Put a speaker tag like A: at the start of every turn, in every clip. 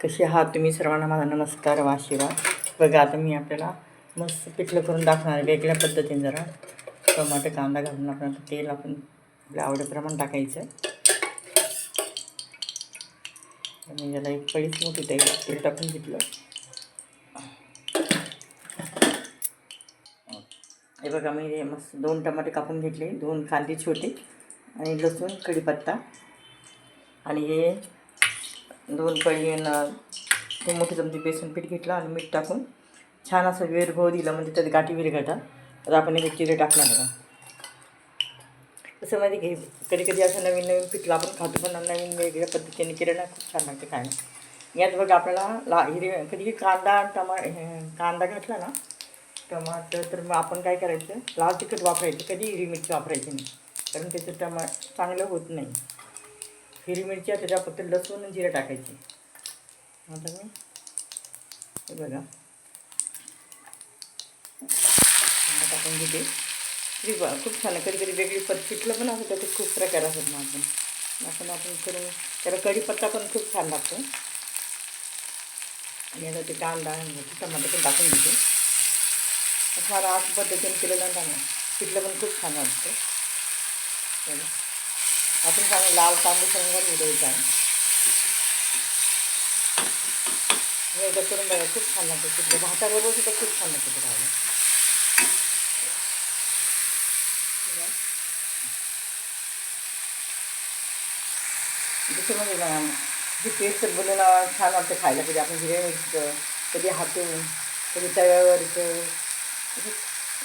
A: कसे आहात तुम्ही सर्वांना? माझा नमस्कार वा शिवा बघा आता मी आपल्याला मस्त पिठलं करून दाखवणार वेगळ्या पद्धतीने जरा टमाटर कांदा घालून आपण आता तेल आपण आपल्या आवडीप्रमाणे टाकायचं आणि ज्याला एक पळीच मोठी तेल तेल टाकून घेतलं. हे बघा मी हे मस्त दोन टमाटे कापून घेतले. दोन कांदे छोटे आणि लसूण कढीपत्ता. आणि हे दोन कळी न ते मोठे बेसन पीठ घेतलं आणि मीठ टाकून छान असं वेरभव दिलं म्हणजे त्यात गाठी विरघळतात तर आपण एक चिरे टाकणार बघा. तसं माहिती घे कधी कधी असं म्हणजे नवीन नवीन पिठलं आपण खातो पण नवीन वेगवेगळ्या पद्धतीने केलं ना खूप छान लागते खायला. यात बघ आपल्याला ला हिरवे कधी कांदा टमा हे, कांदा घातला ना टमाटर तर मग आपण काय करायचं लाल तिखट वापरायचं कधी हिरवी मिरची वापरायची नाही. कारण त्याचं टमा चांगलं होत नाही. हिरवी मिरची त्याच्या फक्त लसूण आणि जिरं टाकायची. आता मी हे बघा. कांदा टाकून घेते. तरी बा खूप छान कधी कधी वेगळी पिठलं पण असं खूप प्रकार त्याला कढीपत्ता छान लागतो. आणि आता टमाटर पण टाकून असं मला आज पद्धतीने केलेलं ना पिठलं पण छान. आपण चांगलं लाल तांबूस रंगावर उडवायचा आहे एकदा करून बघा खूप छान लागतं पिठलं भाताबरोबर सुद्धा खूप छान लागतं खायला दुसरं जसं म्हणजे ना जी टेस्ट बनवून छान वाटतं खायला. कधी आपण हिरे मिरचं कधी हातून कधी तव्यावरचं.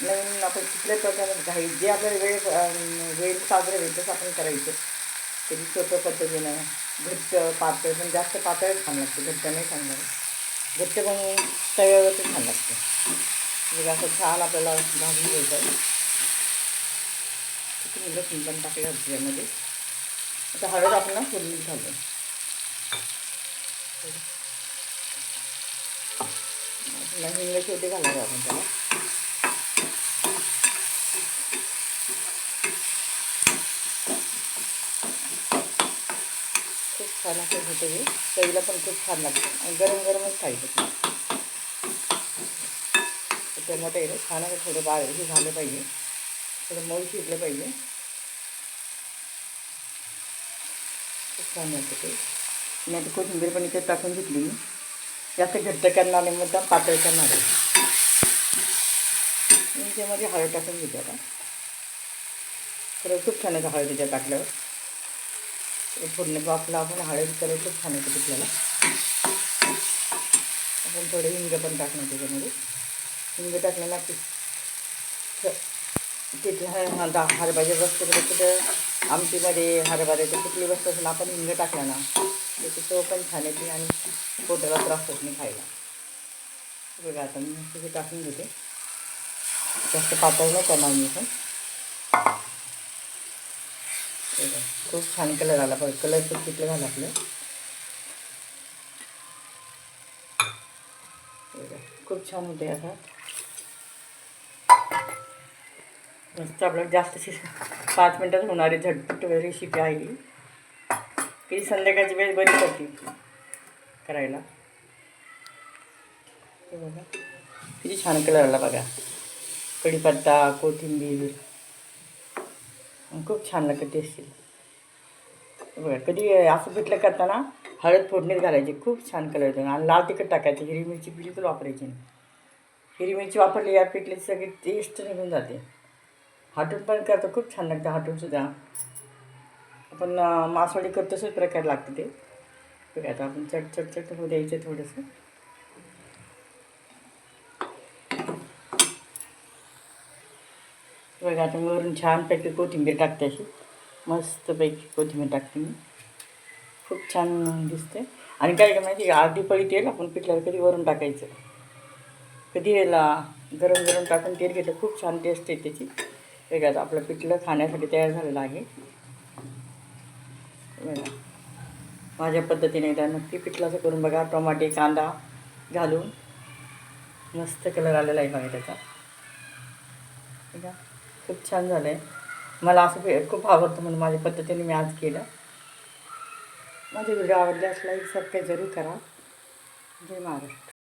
A: नवीन आपण कुठल्या प्रकारे घाई जे आपल्याला वेळ वेळ साजरं होईल तसं आपण करायचं. कधी सोप्या पद्धतीनं घट्ट पातळ पण जास्त पातळ छान लागतं घट्ट नाही छान लागत घट्ट पण तव्यावरचं छान लागतं म्हणजे असं छान आपल्याला भाजून घ्यायचं आहे किती लसूण पण टाकलं होतं त्यामध्ये आता हळद आपण ना फोडणी घालू पुन्हा हिंग छोटे घालायचं आपण त्याला छान असं होतं हे चवीला पण खूप छान लागतं. आणि गरम गरमच टमाटे आहे ना, छान असं थोडं बाळ हे झालं मऊ शिजलं पाहिजे. छान लागतं ते. मी आता कोथिंबीर पण इथे टाकून घेतली मी. घट्ट करणार नाही, मुद्दाम पातळ करणार आहे. त्यामध्ये हळद टाकून छान आहे हळद त्याच्यात टाकल्यावर. ते पूर्ण वापला आपण हळद करायचं छान येतं तिथल्याला आपण थोडे हिंग पण टाकणार त्याच्यामध्ये. हिंग टाकलेला तिथल्या दा हरभऱ्याची वस्तू तर आमटीमध्ये हरभऱ्याची कुठली वस्तू असेल आपण हिंग टाकला ना त्याची चव पण छान येते आणि पोटाला त्रास होत नाही खायला. बघा आता मी तिथे टाकून घेते. जास्त पातळ नाही करणार मी पण. खूप छान कलर आला पाहिजे. कलर खूप तिथलं झालं आपलं. खूप छान होते आता. मस्त आपल्याला जास्त शिज पाच मिनटात होणारी झटपट रेसिपी आहे. कधी संध्याकाळची वेळ बरी पडते करायला. हे बघा, किती छान कलर आला बघा. कढीपत्ता, कोथिंबीर. खूप छान लागतं टेस्टी कधी असं पिठलं करताना हळद फोडणीत घालायची. खूप छान कलर येतो. आणि लाल तिखट टाकायची. हिरवी मिरची बिलकुल वापरायची नाही. हिरवी मिरची वापरली या पिठली सगळी टेस्ट निघून जाते. हाटून पण करतो. खूप छान लागतं हाटूनसुद्धा आपण मासवाडी मासवडी करतो तसंच प्रकार लागतं ते. बघा आता आपण चट चट चट होऊ द्यायचं थोडंसं. बघा आता वरून छानपैकी कोथिंबीर टाकते अशी. मस्तपैकी कोथिंबीर टाकते मी. खूप छान दिसते. आणि काय काय माहिती आहे का? अर्धी पळी तेल आपण पिठल्यावर कधी वरून टाकायचं. कधी याला गरम गरम टाकून तेल घेतलं खूप छान टेस्ट आहे त्याची बघा आपलं पिठलं खाण्यासाठी तयार झालेलं आहे. माझ्या पद्धतीने एकदा नक्की पिठलाचं करून बघा. टोमाटे कांदा घालून. मस्त कलर आलेला आहे बघा त्याचा. खूप छान झालं आहे मला असं भेट खूप आवडतं म्हणून माझ्या पद्धतीने मी आज केलं. माझे व्हिडिओ आवडले असला एक सबस्क्राईब जरूर करा. जय महाराष्ट्र.